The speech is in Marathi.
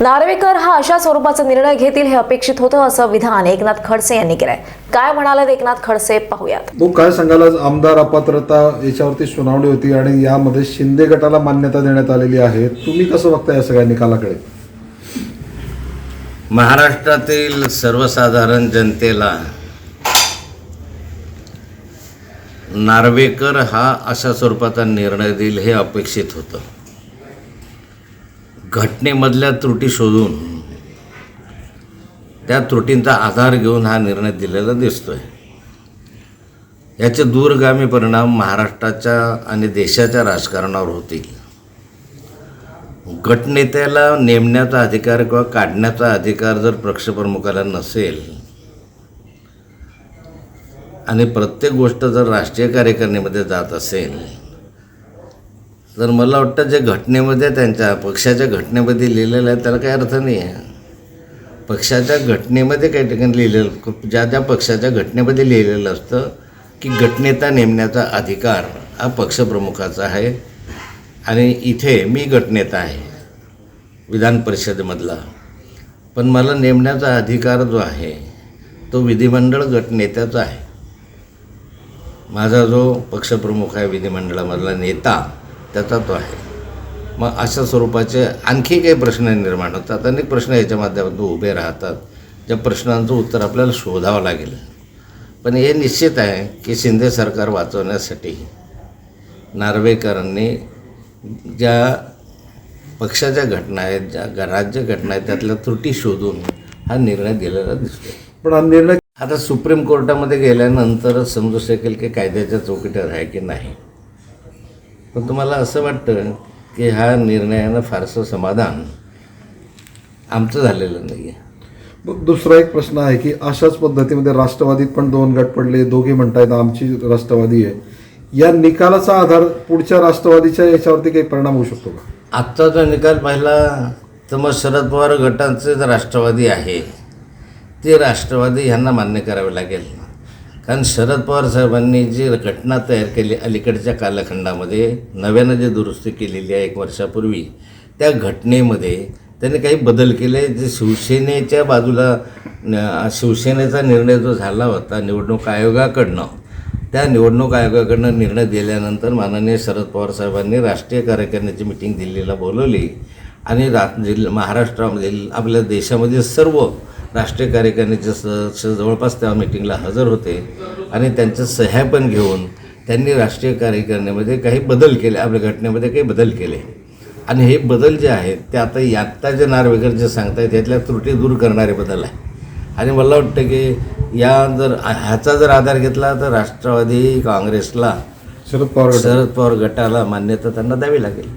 नार्वेकर हा अशा स्वरूपाचा निर्णय घेतील हे अपेक्षित होतं असं विधान एकनाथ खडसे यांनी केलंय. काय म्हणाले एकनाथ खडसे पाहूयात. भाऊ काय सांगाल आज आमदार अपात्रता याच्यावरती सुनावणी होती आणि यामध्ये शिंदे गटाला मान्यता देण्यात आलेली आहे. तुम्ही कसं बघता या सगळ्या निकालाकडे? महाराष्ट्रातील सर्वसाधारण जनतेला नार्वेकर हा अशा स्वरूपाचा निर्णय देईल हे अपेक्षित होतं. घटनेमधल्या त्रुटी शोधून त्या त्रुटींचा आधार घेऊन हा निर्णय दिलेला दिसतोय. याचे दूरगामी परिणाम महाराष्ट्राच्या आणि देशाच्या राजकारणावर होतील. गटनेत्याला नेमण्याचा अधिकार किंवा काढण्याचा अधिकार जर पक्षप्रमुखाला नसेल आणि प्रत्येक गोष्ट जर राष्ट्रीय कार्यकारिणीमध्ये जात असेल तर मला वाटतं जे घटनेमध्ये त्यांच्या पक्षाच्या घटनेमध्ये लिहिलेलं आहे त्याला काही अर्थ नाही आहे. पक्षाच्या घटनेमध्ये काही ठिकाणी लिहिलेलं ज्या ज्या पक्षाच्या घटनेमध्ये लिहिलेलं असतं की घटनेता नेमण्याचा अधिकार हा पक्षप्रमुखाचा आहे आणि इथे मी गटनेता आहे विधान परिषदेमधला. पण मला नेमण्याचा अधिकार जो आहे तो विधिमंडळ गटनेत्याचा आहे. माझा जो पक्षप्रमुख आहे विधिमंडळामधला नेता त्याचा तो आहे. मग अशा स्वरूपाचे आणखी काही प्रश्न निर्माण होतात. अनेक प्रश्न याच्या माध्यमातून उभे राहतात. ज्या प्रश्नांचं उत्तर आपल्याला शोधावं लागेल. पण हे निश्चित आहे की शिंदे सरकार वाचवण्यासाठी नार्वेकरांनी ज्या पक्षाच्या घटना आहेत ज्या राज्य घटना आहेत त्यातल्या त्रुटी शोधून हा निर्णय दिलेला दिसतो पण हा निर्णय आता सुप्रीम कोर्टामध्ये गेल्यानंतरच समजू शकेल की कायद्याच्या चौकटीवर आहे की नाही. पण तुम्हाला असं वाटतं की ह्या निर्णयानं फारसं समाधान आमचं झालेलं नाही आहे मग दुसरा एक प्रश्न आहे की अशाच पद्धतीमध्ये राष्ट्रवादीत पण दोन गट पडले दोघे म्हणतायत आमची राष्ट्रवादी आहे. या निकालाचा आधार पुढच्या राष्ट्रवादीच्या याच्यावरती काही परिणाम होऊ शकतो का? आत्ता जो निकाल पाहिला तर मग शरद पवार गटांचे जे राष्ट्रवादी आहे ते राष्ट्रवादी ह्यांना मान्य करावे लागेल. कारण शरद पवार साहेबांनी जी घटना तयार केली अलीकडच्या कालखंडामध्ये नव्यानं जी दुरुस्ती केलेली आहे एक वर्षापूर्वी त्या घटनेमध्ये त्यांनी काही बदल केले जे शिवसेनेच्या बाजूला शिवसेनेचा निर्णय जो झाला होता निवडणूक आयोगाकडनं त्या निवडणूक आयोगाकडनं निर्णय दिल्यानंतर माननीय शरद पवार साहेबांनी राष्ट्रीय कार्यकारिणीची मिटिंग दिल्लीला बोलवली आणि रा जिल्हा महाराष्ट्रामधील आपल्या देशामधील सर्व राष्ट्रीय कार्यकारिणीचे सदस्य जवळपास त्या मिटिंगला हजर होते. आणि त्यांच्या सह्या पण घेऊन त्यांनी राष्ट्रीय कार्यकारिणीमध्ये काही बदल केले आपल्या घटनेमध्ये काही बदल केले. आणि हे बदल जे आहेत ते आता आत्ता जे नार्वेकर जे सांगतायत त्यातल्या त्रुटी दूर करणारे बदल आहे. आणि मला वाटतं की या जर ह्याचा जर आधार घेतला तर राष्ट्रवादी काँग्रेसला शरद पवार शरद पवार गटाला मान्यता त्यांना द्यावी लागेल.